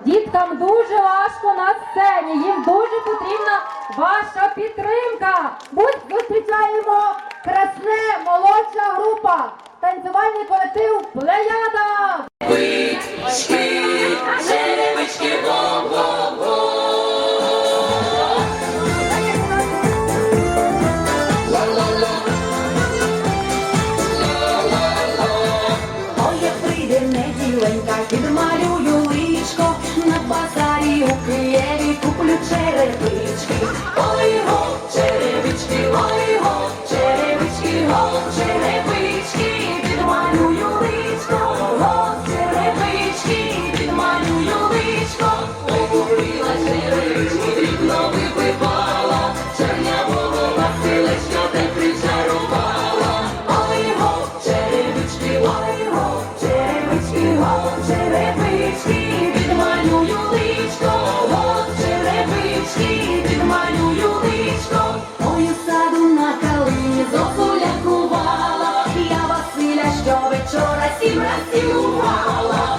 Діткам дуже важко на сцені. Їм дуже потрібна ваша підтримка. Будь зустрічаємо красне молодша група. Танцювальний колектив Плеяда. Ой, як прийде підмалюю личко, на базарі у Києві куплю черевички. Ой, го, черевички, ой, го, черевички, го, черевички, кувала, вечора сім разів. го,